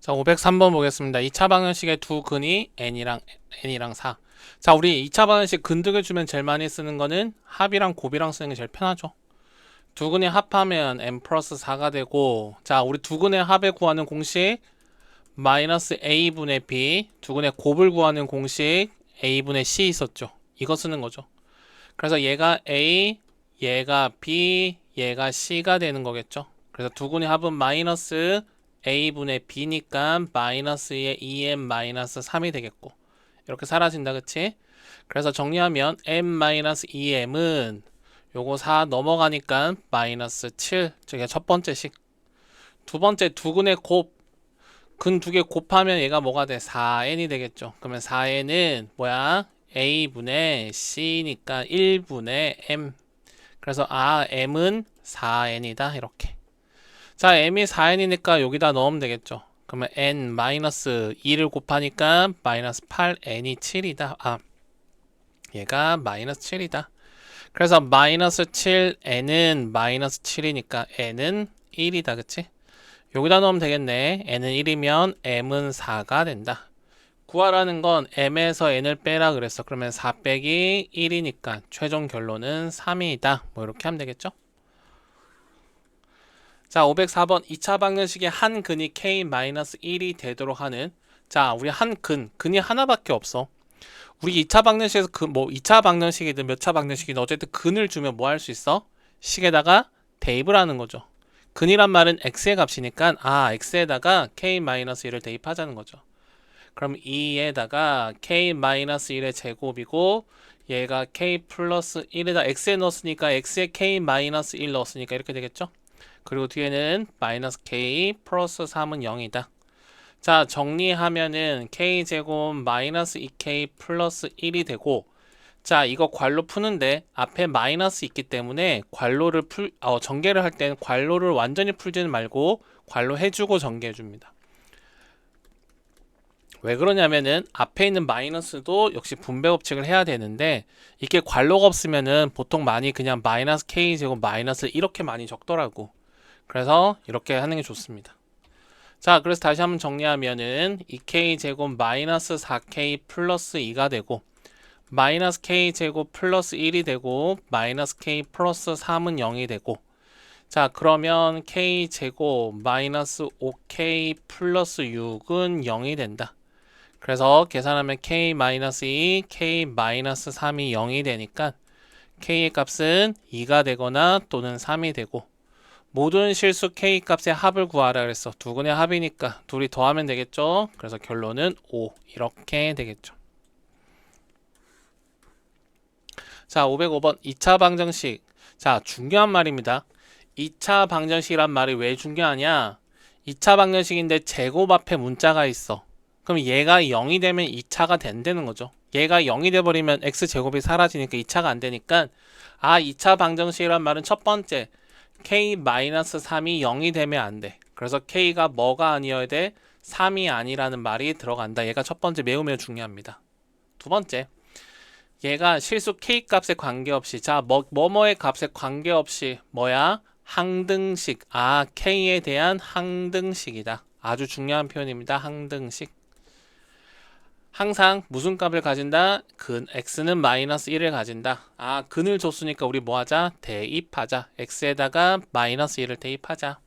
자, 503번 보겠습니다. 2차 방정식의 두 근이 n이랑 n이랑 4. 자, 우리 2차 방정식 근득을 주면 제일 많이 쓰는 거는 합이랑 곱이랑 쓰는 게 제일 편하죠. 두 근이 합하면 n 플러스 4가 되고 자, 우리 두 근의 합을 구하는 공식 마이너스 a분의 b 두 근의 곱을 구하는 공식 a분의 c 있었죠. 이거 쓰는 거죠. 그래서 얘가 a, 얘가 b, 얘가 c가 되는 거겠죠. 그래서 두 근의 합은 마이너스 a분의 b니까 마이너스 2의 2m 마이너스 3이 되겠고 이렇게 사라진다 그치? 그래서 정리하면 m 마이너스 2m은 요거 4 넘어가니까 마이너스 7 저게 첫 번째 식. 두 번째 두 근의 곱. 근 두 개 곱하면 얘가 뭐가 돼? 4n이 되겠죠. 그러면 4n은 뭐야? a분의 c니까 1분의 m. 그래서 아 m은 4n이다 이렇게. 자, m이 4n이니까 여기다 넣으면 되겠죠. 그러면 n 마이너스 2를 곱하니까 마이너스 8n이 7이다. 아, 얘가 마이너스 7이다. 그래서 마이너스 7n은 마이너스 7이니까 n은 1이다. 그치? 여기다 넣으면 되겠네. n은 1이면 m은 4가 된다. 구하라는 건 m에서 n을 빼라 그랬어. 그러면 4 빼기 1이니까 최종 결론은 3이다. 뭐 이렇게 하면 되겠죠? 자, 504번 2차 방정식의 한 근이 k-1이 되도록 하는 자, 우리 한 근, 근이 하나밖에 없어. 우리 2차 방정식에서 그 뭐 2차 방정식이든 몇 차 방정식이든 어쨌든 근을 주면 뭐 할 수 있어? 식에다가 대입을 하는 거죠. 근이란 말은 x의 값이니까 아, x에다가 k-1을 대입하자는 거죠. 그럼 2에다가 k-1의 제곱이고 얘가 k 플러스 1에다 x에 넣었으니까 x에 k-1 넣었으니까 이렇게 되겠죠? 그리고 뒤에는 마이너스 k 플러스 3은 0이다. 자, 정리하면은 k제곱 마이너스 2k 플러스 1이 되고 자, 이거 괄호 푸는데 앞에 마이너스 있기 때문에 괄호를 풀, 어, 전개를 할 때는 괄호를 완전히 풀지는 말고 괄호 해주고 전개해 줍니다. 왜 그러냐면은 앞에 있는 마이너스도 역시 분배 법칙을 해야 되는데 이게 괄호가 없으면은 보통 많이 그냥 마이너스 k 제곱 마이너스 이렇게 많이 적더라고. 그래서 이렇게 하는 게 좋습니다. 자, 그래서 다시 한번 정리하면은 2k 제곱 마이너스 4k 플러스 2가 되고 마이너스 k 제곱 플러스 1이 되고 마이너스 k 플러스 3은 0이 되고 자 그러면 k 제곱 마이너스 5k 플러스 6은 0이 된다. 그래서 계산하면 k 마이너스 2, k 마이너스 3이 0이 되니까 k의 값은 2가 되거나 또는 3이 되고 모든 실수 k 값의 합을 구하라 그랬어. 두 근의 합이니까 둘이 더하면 되겠죠. 그래서 결론은 5 이렇게 되겠죠. 자, 505번 2차 방정식. 자, 중요한 말입니다. 2차 방정식이란 말이 왜 중요하냐? 2차 방정식인데 제곱 앞에 문자가 있어. 그럼 얘가 0이 되면 2차가 된다는 거죠. 얘가 0이 돼버리면 x제곱이 사라지니까 2차가 안 되니까 아 2차 방정식이란 말은 첫 번째 k-3이 0이 되면 안 돼. 그래서 k가 뭐가 아니어야 돼? 3이 아니라는 말이 들어간다. 얘가 첫 번째 매우 매우 중요합니다. 두 번째 얘가 실수 k 값에 관계없이 자 뭐, 뭐뭐의 값에 관계없이 뭐야? 항등식 아 k에 대한 항등식이다. 아주 중요한 표현입니다. 항등식 항상 무슨 값을 가진다? 근 x는 마이너스 1을 가진다. 아 근을 줬으니까 우리 뭐 하자? 대입하자. x에다가 마이너스 1을 대입하자.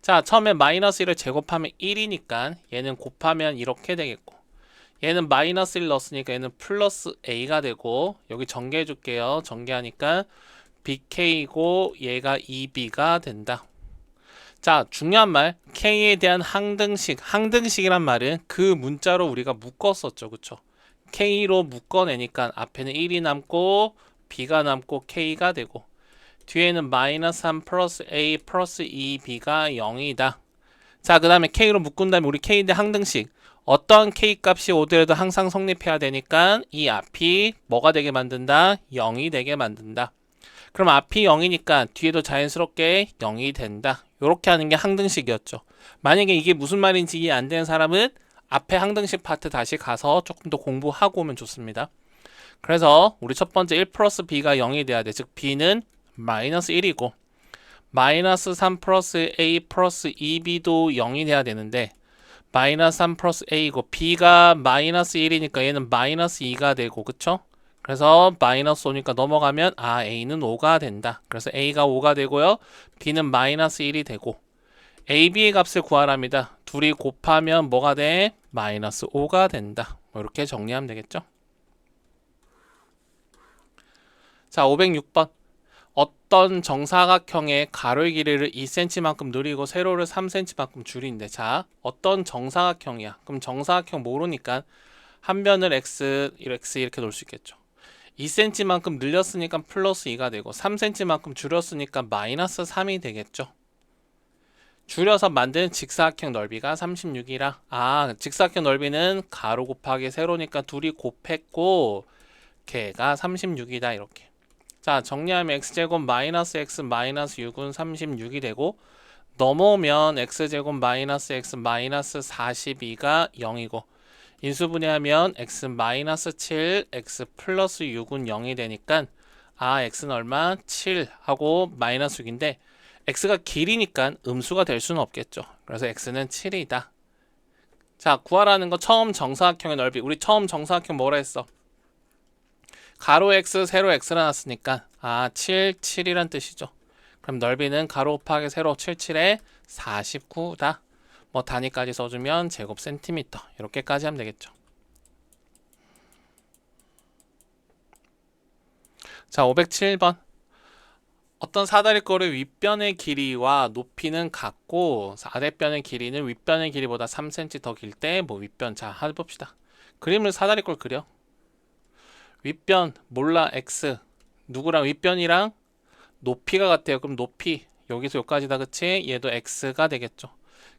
자 처음에 마이너스 1을 제곱하면 1이니까 얘는 곱하면 이렇게 되겠고 얘는 마이너스 1 넣었으니까 얘는 플러스 a가 되고 여기 전개해 줄게요. 전개하니까 bk고 얘가 2b가 된다. 자, 중요한 말 k에 대한 항등식. 항등식이란 말은 그 문자로 우리가 묶었었죠. 그쵸? k로 묶어내니까 앞에는 1이 남고 b가 남고 k가 되고 뒤에는 마이너스 3 플러스 a 플러스 2b가 0이다. 자, 그 다음에 k로 묶은 다음에 우리 k대 항등식. 어떤 k 값이 오더라도 항상 성립해야 되니까 이 앞이 뭐가 되게 만든다? 0이 되게 만든다. 그럼 앞이 0이니까 뒤에도 자연스럽게 0이 된다. 이렇게 하는 게 항등식이었죠. 만약에 이게 무슨 말인지 이해 안 되는 사람은 앞에 항등식 파트 다시 가서 조금 더 공부하고 오면 좋습니다. 그래서 우리 첫 번째 1 플러스 b가 0이 돼야 돼. 즉 b는 마이너스 1이고 마이너스 3 플러스 a 플러스 2b도 0이 돼야 되는데 마이너스 3 플러스 a이고 b가 마이너스 1이니까 얘는 마이너스 2가 되고 그쵸? 그래서 마이너스 5니까 넘어가면 아 a는 5가 된다. 그래서 a가 5가 되고요. b는 마이너스 1이 되고 a, b의 값을 구하랍니다. 둘이 곱하면 뭐가 돼? 마이너스 5가 된다. 뭐 이렇게 정리하면 되겠죠? 자 506번 어떤 정사각형의 가로의 길이를 2cm만큼 늘리고 세로를 3cm만큼 줄인데 자 어떤 정사각형이야 그럼 정사각형 모르니까 한 변을 x, x 이렇게 놓을 수 있겠죠 2cm만큼 늘렸으니까 플러스 2가 되고 3cm만큼 줄였으니까 마이너스 3이 되겠죠. 줄여서 만든 직사각형 넓이가 36이라. 아 직사각형 넓이는 가로 곱하기 세로니까 둘이 곱했고 걔가 36이다 이렇게. 자 정리하면 x제곱 마이너스 x 마이너스 6은 36이 되고 넘어오면 x제곱 마이너스 x 마이너스 42가 0이고 인수분해하면 x 마이너스 7 x 플러스 6은 0이 되니까 아 x는 얼마? 7 하고 마이너스 6인데 x가 길이니까 음수가 될 수는 없겠죠 그래서 x는 7이다 자 구하라는 거 처음 정사각형의 넓이 우리 처음 정사각형 뭐라 했어? 가로 x, 세로 x라 놨으니까 아 7, 7이란 뜻이죠. 그럼 넓이는 가로 곱하기 세로 7, 7에 49다. 뭐 단위까지 써주면 제곱 센티미터 이렇게까지 하면 되겠죠. 자 507번 어떤 사다리꼴의 윗변의 길이와 높이는 같고 아랫변의 길이는 윗변의 길이보다 3cm 더 길 때 뭐 윗변 자 해봅시다. 그림을 사다리꼴 그려. 윗변 몰라 x 누구랑 윗변이랑 높이가 같아요. 그럼 높이 여기서 여기까지다 그치? 얘도 x가 되겠죠.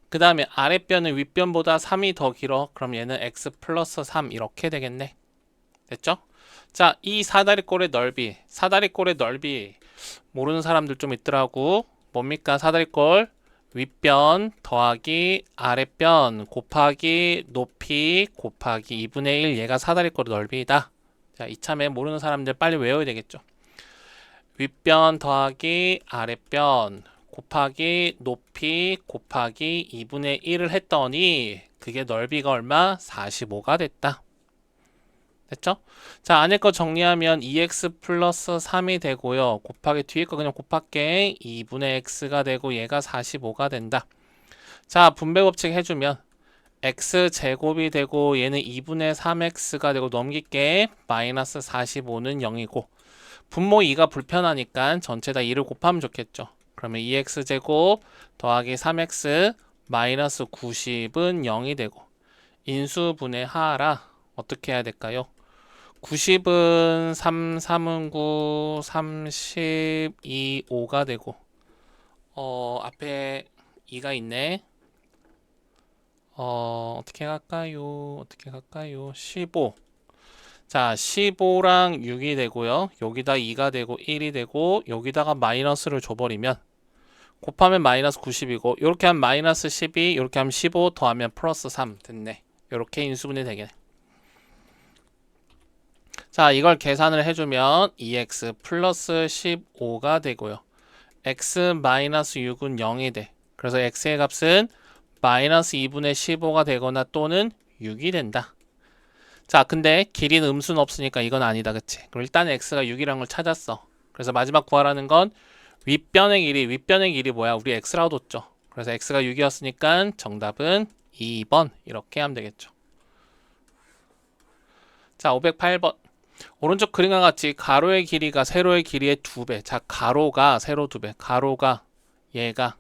그 다음에 아랫변은 윗변보다 3이 더 길어. 그럼 얘는 x 플러스 3 이렇게 되겠네. 됐죠? 자, 이 사다리꼴의 넓이, 사다리꼴의 넓이 모르는 사람들 좀 있더라고. 뭡니까? 사다리꼴 윗변 더하기 아랫변 곱하기 높이 곱하기 2분의 1 얘가 사다리꼴의 넓이다. 자, 이참에 모르는 사람들 빨리 외워야 되겠죠. 윗변 더하기 아랫변 곱하기 높이 곱하기 2분의 1을 했더니 그게 넓이가 얼마? 45가 됐다. 됐죠? 자, 안에 거 정리하면 2x 플러스 3이 되고요. 곱하기 뒤에 거 그냥 곱할게. 2분의 x가 되고 얘가 45가 된다. 자, 분배 법칙 해주면 x 제곱이 되고 얘는 2분의 3x가 되고 넘길게 마이너스 45는 0이고 분모 2가 불편하니까 전체 다 2를 곱하면 좋겠죠. 그러면 2x 제곱 더하기 3x 마이너스 90은 0이 되고 인수분해 하라 어떻게 해야 될까요? 90은 3, 3은 9, 32, 5가 되고 어 앞에 2가 있네. 어, 어떻게 갈까요? 어떻게 갈까요? 15. 자, 15랑 6이 되고요. 여기다 2가 되고 1이 되고 여기다가 마이너스를 줘버리면 곱하면 마이너스 90이고 이렇게 하면 마이너스 12, 이렇게 하면 15 더하면 플러스 3 됐네. 이렇게 인수분해 되겠네. 자, 이걸 계산을 해주면 2x 플러스 15가 되고요. x 마이너스 6은 0이 돼. 그래서 x의 값은 마이너스 2분의 15가 되거나 또는 6이 된다. 자, 근데 길이는 음수는 없으니까 이건 아니다. 그치? 그럼 일단 x가 6이라는 걸 찾았어. 그래서 마지막 구하라는 건 윗변의 길이, 윗변의 길이 뭐야? 우리 x라고 뒀죠. 그래서 x가 6이었으니까 정답은 2번 이렇게 하면 되겠죠. 자, 508번. 오른쪽 그림과 같이 가로의 길이가 세로의 길이의 두 배. 자, 가로가 세로 두 배. 가로가 얘가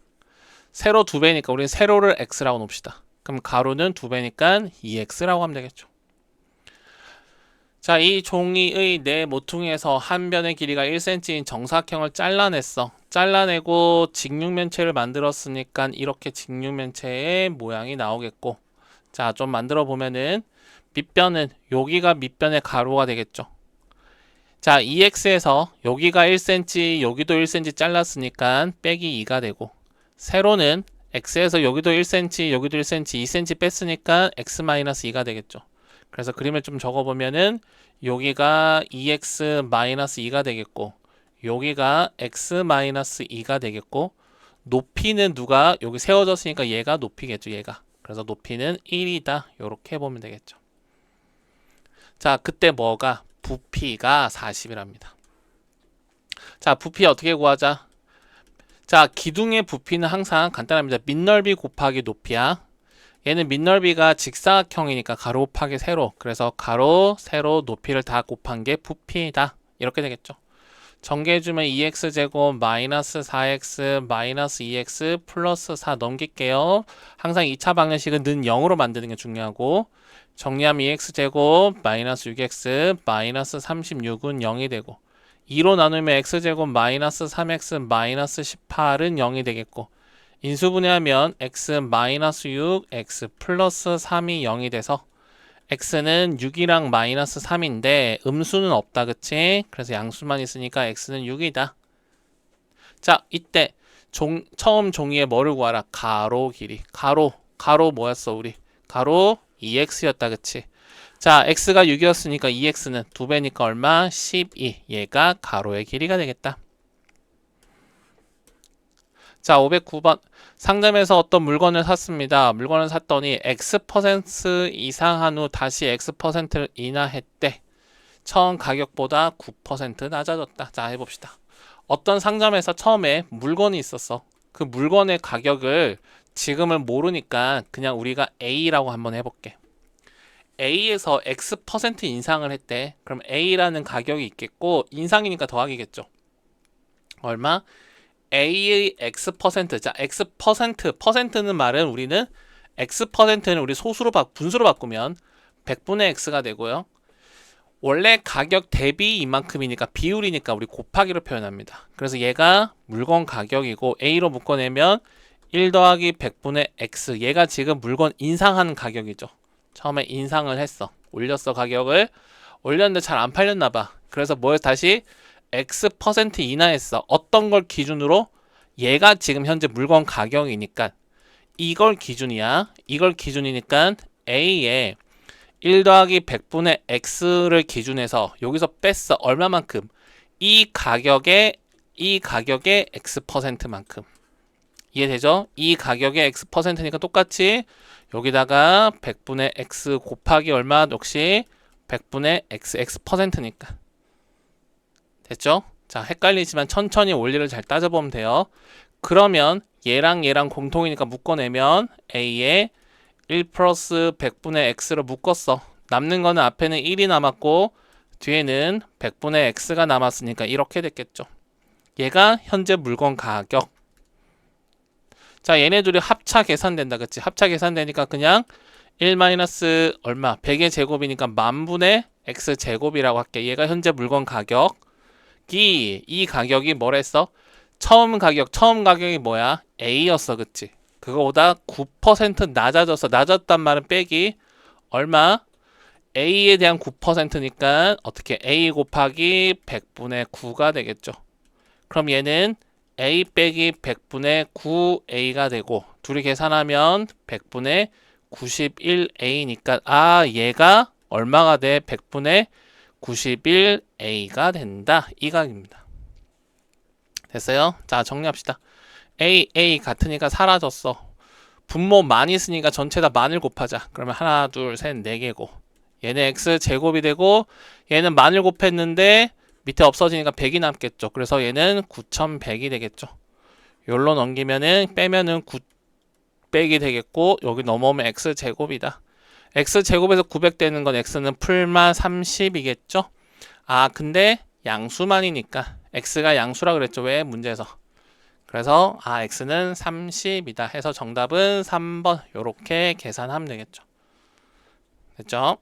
세로 두 배니까 우리는 세로를 x라고 놓읍시다. 그럼 가로는 두 배니까 2x라고 하면 되겠죠. 자, 이 종이의 네 모퉁이에서 한 변의 길이가 1cm인 정사각형을 잘라냈어. 잘라내고 직육면체를 만들었으니까 이렇게 직육면체의 모양이 나오겠고 자, 좀 만들어 보면은 밑변은 여기가 밑변의 가로가 되겠죠. 자, 2x에서 여기가 1cm, 여기도 1cm 잘랐으니까 빼기 2가 되고 세로는 x에서 여기도 1cm, 여기도 1cm, 2cm 뺐으니까 x-2가 되겠죠. 그래서 그림을 좀 적어보면은 여기가 2x-2가 되겠고 여기가 x-2가 되겠고 높이는 누가 여기 세워졌으니까 얘가 높이겠죠. 얘가. 그래서 높이는 1이다. 요렇게 보면 되겠죠. 자, 그때 뭐가 부피가 40이랍니다. 자, 부피 어떻게 구하자? 자, 기둥의 부피는 항상 간단합니다. 밑넓이 곱하기 높이야. 얘는 밑넓이가 직사각형이니까 가로 곱하기 세로. 그래서 가로, 세로, 높이를 다 곱한 게 부피이다. 이렇게 되겠죠. 전개해주면 2x제곱 마이너스 4x 마이너스 2x 플러스 4 넘길게요. 항상 2차 방정식은 는 0으로 만드는 게 중요하고 정리하면 2x제곱 마이너스 6x 마이너스 36은 0이 되고 2로 나누면 x제곱 마이너스 3x 마이너스 18은 0이 되겠고 인수분해하면 x 마이너스 6, x 플러스 3이 0이 돼서 x는 6이랑 마이너스 3인데 음수는 없다 그치? 그래서 양수만 있으니까 x는 6이다. 자 이때 종, 처음 종이에 뭐를 구하라? 가로 길이. 가로. 가로 뭐였어 우리? 가로 2x였다 그치? 자 x가 6이었으니까 2x는 2배니까 얼마? 12. 얘가 가로의 길이가 되겠다. 자 509번 상점에서 어떤 물건을 샀습니다. 물건을 샀더니 X% 이상한 후 다시 X%를 인하했대. 처음 가격보다 9% 낮아졌다. 자, 해봅시다. 어떤 상점에서 처음에 물건이 있었어. 그 물건의 가격을 지금은 모르니까 그냥 우리가 A라고 한번 해볼게. A에서 X% 인상을 했대. 그럼 A라는 가격이 있겠고, 인상이니까 더하기겠죠. 얼마? A의 X 퍼센트. 자, X 퍼센트. 퍼센트는 말은 우리는 X 퍼센트는 우리 소수로 바, 분수로 바꾸면 100분의 X가 되고요. 원래 가격 대비 이만큼이니까 비율이니까 우리 곱하기로 표현합니다. 그래서 얘가 물건 가격이고 A로 묶어내면 1 더하기 100분의 X. 얘가 지금 물건 인상하는 가격이죠. 처음에 인상을 했어. 올렸어 가격을. 올렸는데 잘 안 팔렸나 봐. 그래서 뭘 다시 X% 인하했어. 어떤 걸 기준으로? 얘가 지금 현재 물건 가격이니까 이걸 기준이야. 이걸 기준이니까 A에 1 더하기 100분의 X를 기준해서 여기서 뺐어. 얼마만큼? 이 가격에 이 가격의 X%만큼. 이해되죠? 이 가격의 X%니까 똑같이 여기다가 100분의 X 곱하기 얼마? 역시 100분의 X, X%니까. 됐죠? 자, 헷갈리지만 천천히 원리를 잘 따져보면 돼요. 그러면 얘랑 얘랑 공통이니까 묶어내면 A에 1 플러스 100분의 X로 묶었어. 남는 거는 앞에는 1이 남았고 뒤에는 100분의 X가 남았으니까 이렇게 됐겠죠. 얘가 현재 물건 가격. 자, 얘네 둘이 합차 계산된다. 그치? 합차 계산되니까 그냥 1 마이너스 얼마? 100의 제곱이니까 만분의 X 제곱이라고 할게. 얘가 현재 물건 가격. 이, 이 가격이 뭐랬어? 처음 가격, 처음 가격이 뭐야? A였어, 그치? 그거보다 9% 낮아졌어. 낮았단 말은 빼기 얼마? A에 대한 9%니까 어떻게 A 곱하기 100분의 9가 되겠죠. 그럼 얘는 A 빼기 100분의 9A가 되고 둘이 계산하면 100분의 91A니까 아 얘가 얼마가 돼? 100분의 91A가 된다. 이 각입니다. 됐어요? 자, 정리합시다. A, A 같으니까 사라졌어. 분모 많이 쓰니까 전체 다 만을 곱하자. 그러면 하나, 둘, 셋, 네 개고. 얘는 X 제곱이 되고 얘는 만을 곱했는데 밑에 없어지니까 100이 남겠죠. 그래서 얘는 9100이 되겠죠. 요로 넘기면은 빼면은 9 빼기 되겠고 여기 넘어오면 X 제곱이다. X 제곱에서 900 되는 건 x는 풀마 30이겠죠? 아 근데 양수만이니까 x가 양수라 그랬죠 왜 문제에서 그래서 아 x는 30이다 해서 정답은 3번 요렇게 계산하면 되겠죠 됐죠?